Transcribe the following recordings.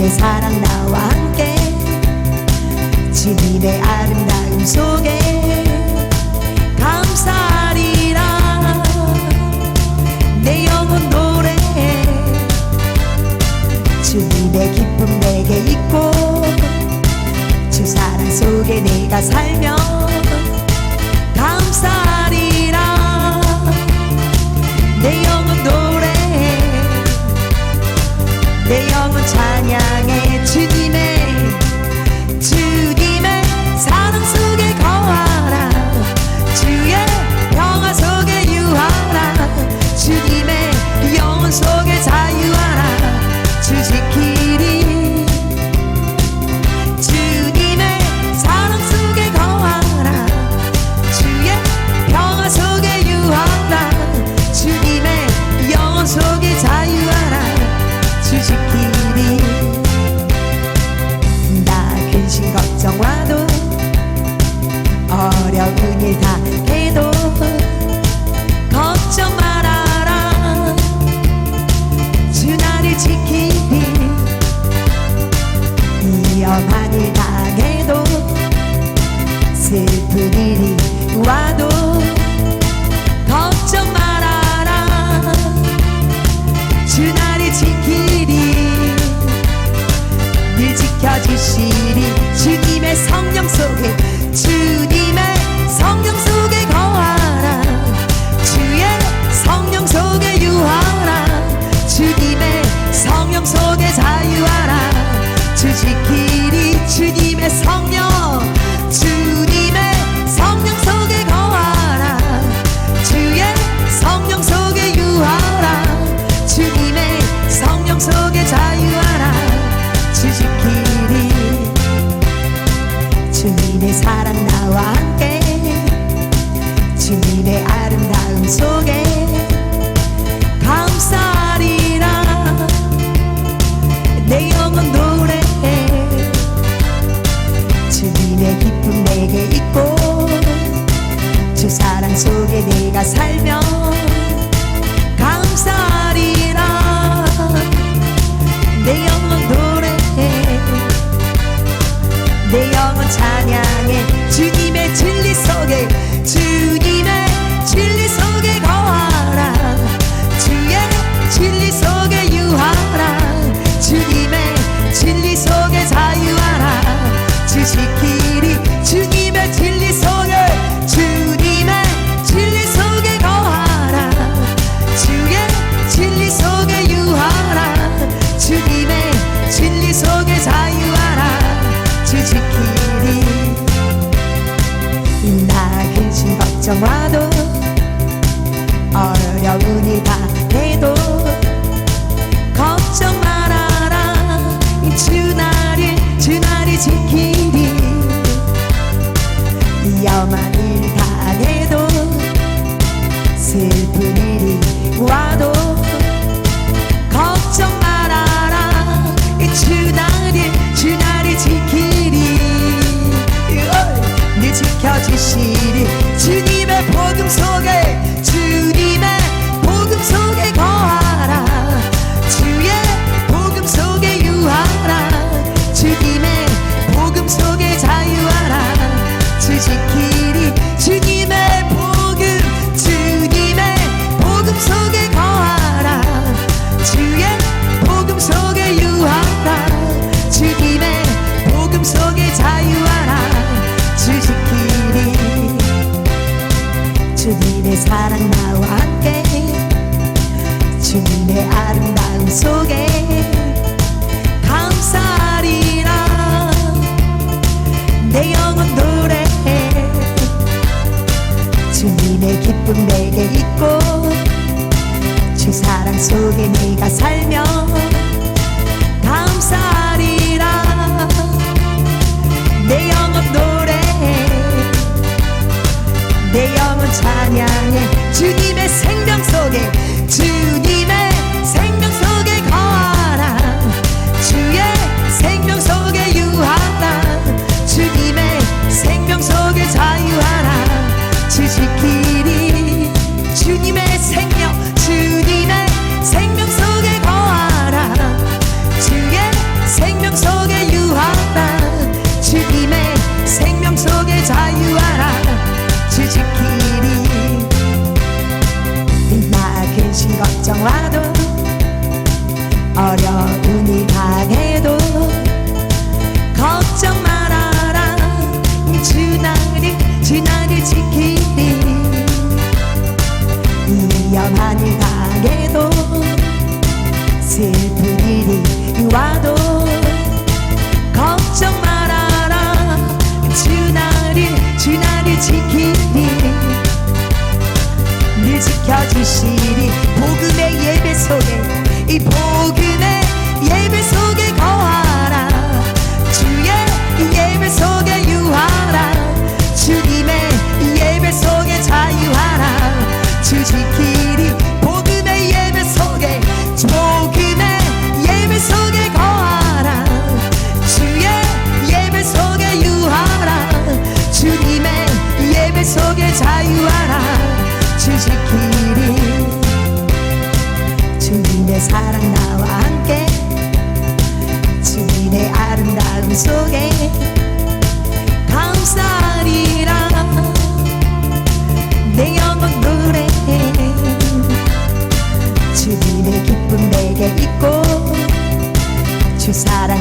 내 사랑 나와 함께. 주님의 아름다움 속에 감사하리라. 내 영혼 노래해 주님의 기쁨 내게 있고 주 사랑 속에 내가 살면 찬양해. 주시키리. 주님의 진리 속에 주님의 진리 속에 거하라. 주의 진리 속에 유하라. 주님의 진리 속에 자유하라. 주시키리. 나그신 걱정 와도 어려운 이다 내 영혼 찬양해. 주님의 생명 속에 주님. 相来。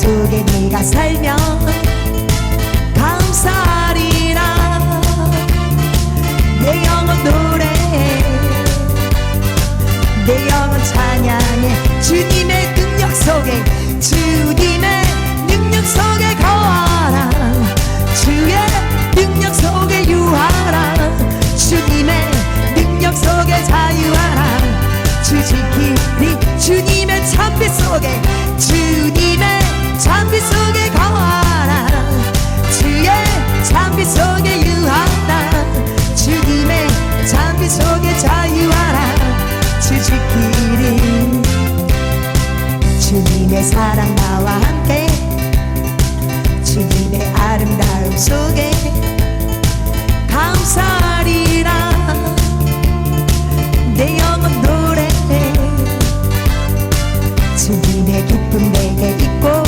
속에 네가 살면 감사하리라. 내 영혼 노래 내 영혼 찬양해 주님의 능력 속에 주님의 능력 속에 거하라. 주의 능력 속에 유하라. 주님의 능력 속에 자유하라. 주 지키리 주님의 찬빛 속에 주님의 사랑 나와 함께. 주님의 아름다움 속에 감사하리라. 내 영혼 노래. 주님의 기쁨 내게 있고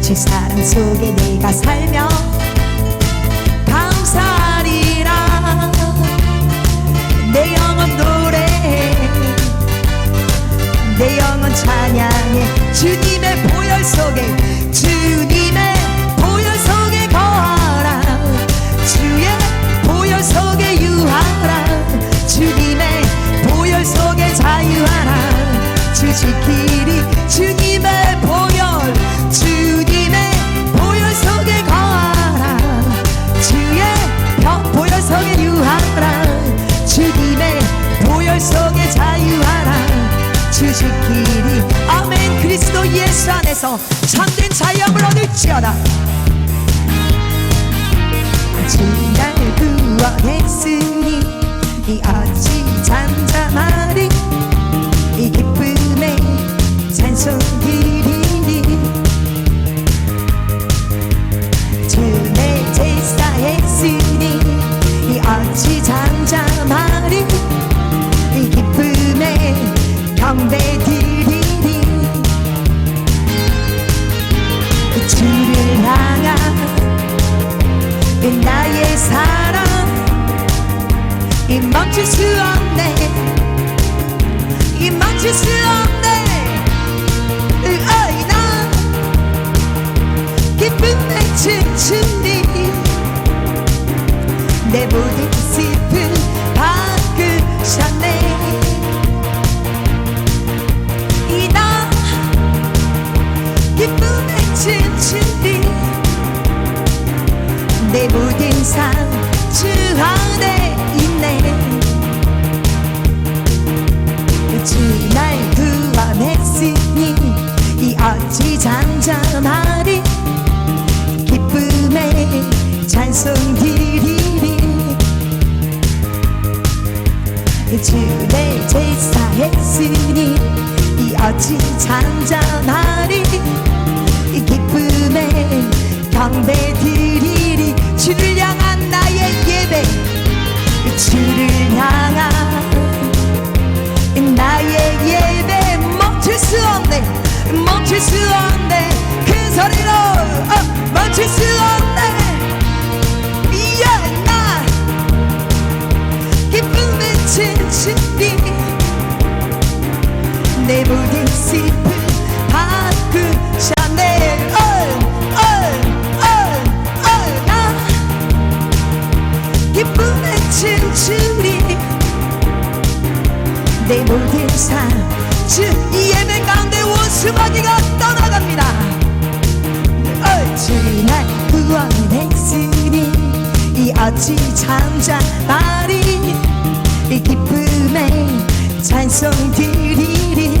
주 사랑 속에 내가 살며 감사하리라. 내 영혼 노래. 내 영혼 찬양 해 주님의 보혈 속에 안에서 참된 자유함을 얻을지어다. 주날 구원했으니 이 어찌 잠 이 멈출 수 없네. 이 멈출 수 없네. 어이 나. 기쁨에 춤추니 내 모든 춤추리 내 모든 슬픔 바꾸셨네 어어어어나 기쁨에 춤추리 내 모든 삶주 예배 가운데 원수마귀가 떠나갑니다. 어찌날 구원했으니 이 어찌 잠잠하리 이 기쁨에 찬송 드리리.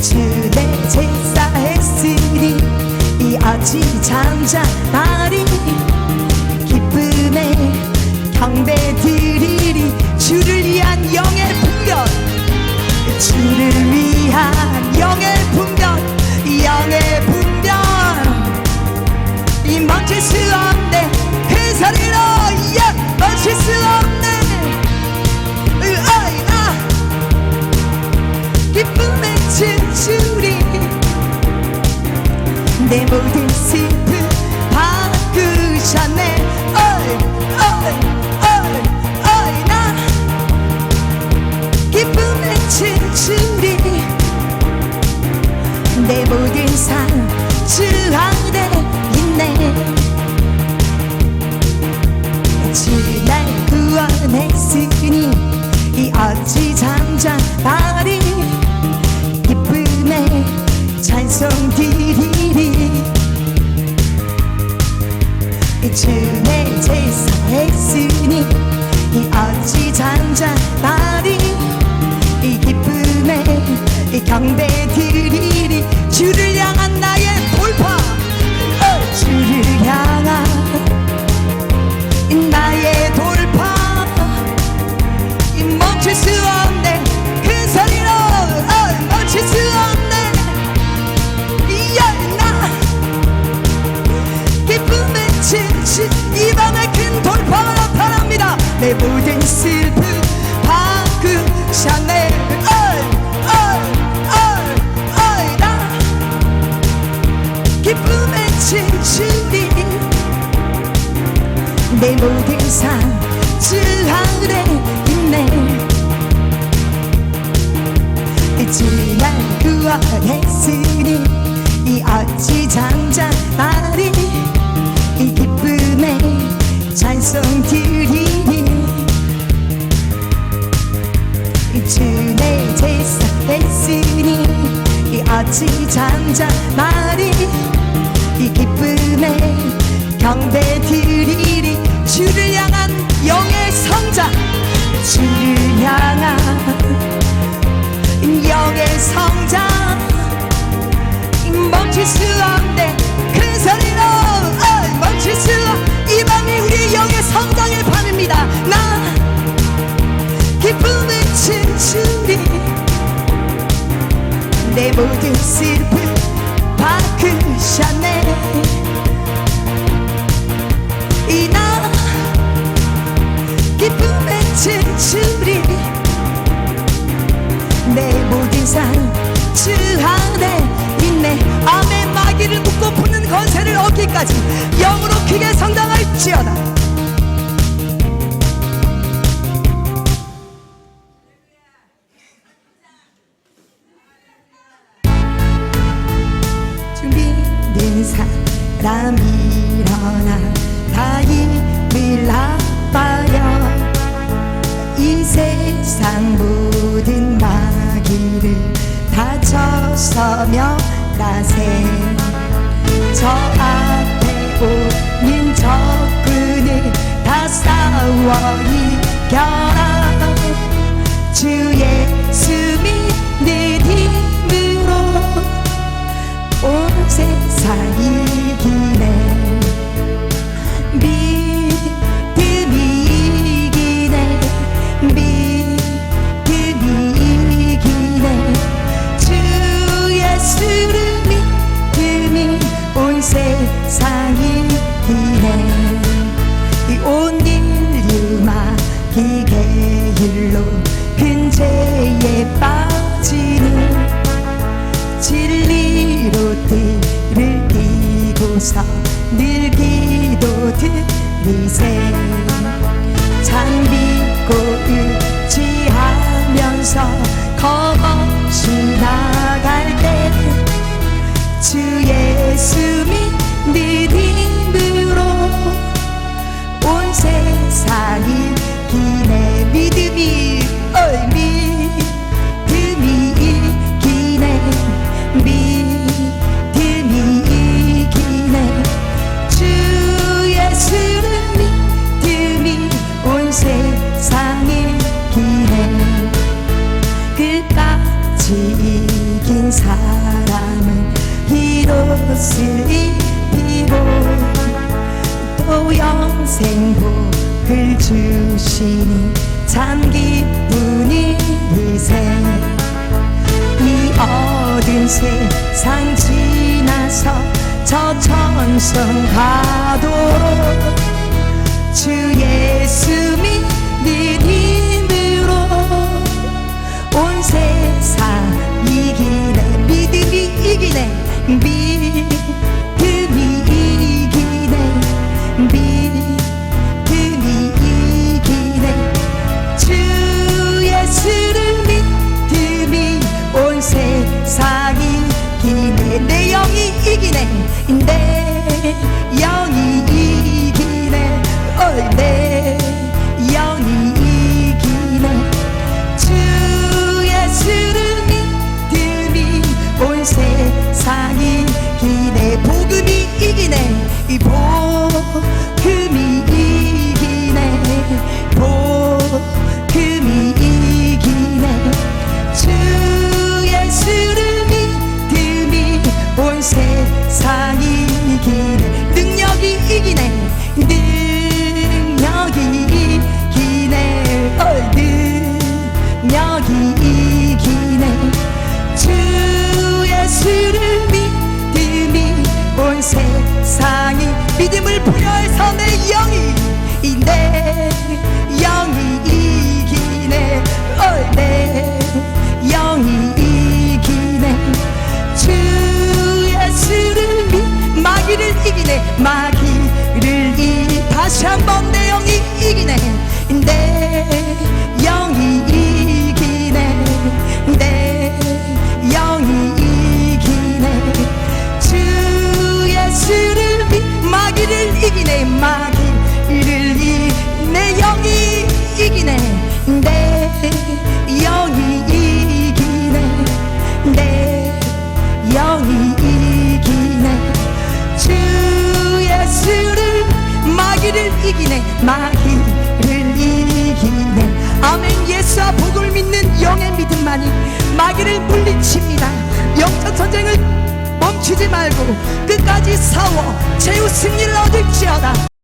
주내 제사했으니 이 아침 잠자나리. 기쁨에 경배 드리리. 주를 위한 영의 풍경 주를 위한 영의 풍년. 영의 풍년. 경대. 끝까지 영으로 크게 성장할지어다. 입히고 또 영생 복을 주시니 참 기쁘니 이세. 이 어두운 세상 지나서 저 천성 가도록 주 예수 믿음으로 온 세상 이기네 믿음이 이기네 믿 내 영이 이기네. 어, 내 영이 이기네. 주 예수를 믿음이 온 세상이 이기네. 복음이 이기네. 이 복 부여해서 내 영이 내 영이 이기네. 어, 내 영이 이기네. 주 예수를 믿 마귀를 이기네. 마귀를 이 다시 한번 내 영이 이기네. 내 이기네 마귀를 이기네. 아멘 예수와 복을 믿는 영의 믿음만이 마귀를 물리칩니다. 영적 전쟁을 멈추지 말고 끝까지 싸워. 최후 승리를 얻을지어다